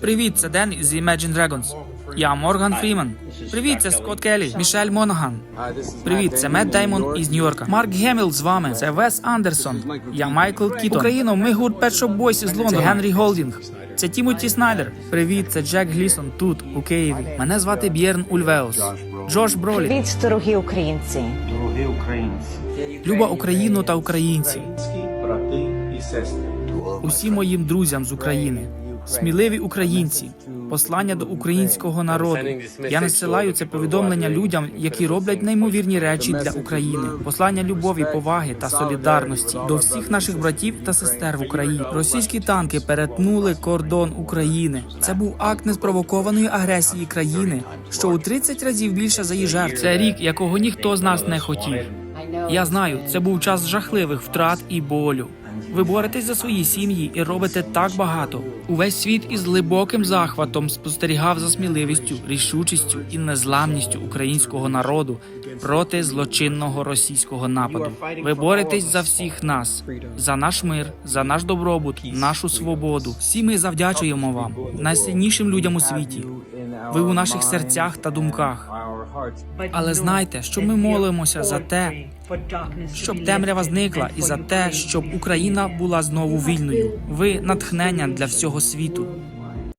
Привіт, це Ден із Imagine Dragons. Я Морган Фріман. Привіт, це Скотт Келлі, Мішель Монаган. Привіт, це Мет Даймон із Нью-Йорка. Марк Геміл з вами. Це Вес Андерсон. Я Майкл Кітон. Україно, ми гурт Pet Shop Boys із Лондона. Це Генрі Голдінг. Це Тімоті Снайдер. Привіт, це Джек Глісон тут, у Києві. Мене звати Б'єрн Ульвеус. Джош Бролі. Привіт, дорогі українці. Дорогі українці, Люба Україну та українці. брати і сестри, Усім моїм друзям з України. Сміливі українці, послання до українського народу. Я насилаю це повідомлення людям, які роблять неймовірні речі для України. Послання любові, поваги та солідарності до всіх наших братів та сестер в Україні. Російські танки перетнули кордон України. Це був акт неспровокованої агресії країни, що у 30 разів більше за її жертв. Це рік, якого ніхто з нас не хотів. Я знаю, це був час жахливих втрат і болю. Ви боретесь за свої сім'ї і робите так багато. Увесь світ із глибоким захватом спостерігав за сміливістю, рішучістю і незламністю українського народу проти злочинного російського нападу. Ви боретесь за всіх нас, за наш мир, за наш добробут, нашу свободу. Всі ми завдячуємо вам, найсильнішим людям у світі. Ви у наших серцях та думках. Але знайте, що ми молимося за те, щоб темрява зникла, і за те, щоб Україна була знову вільною. Ви натхнення для всього світу.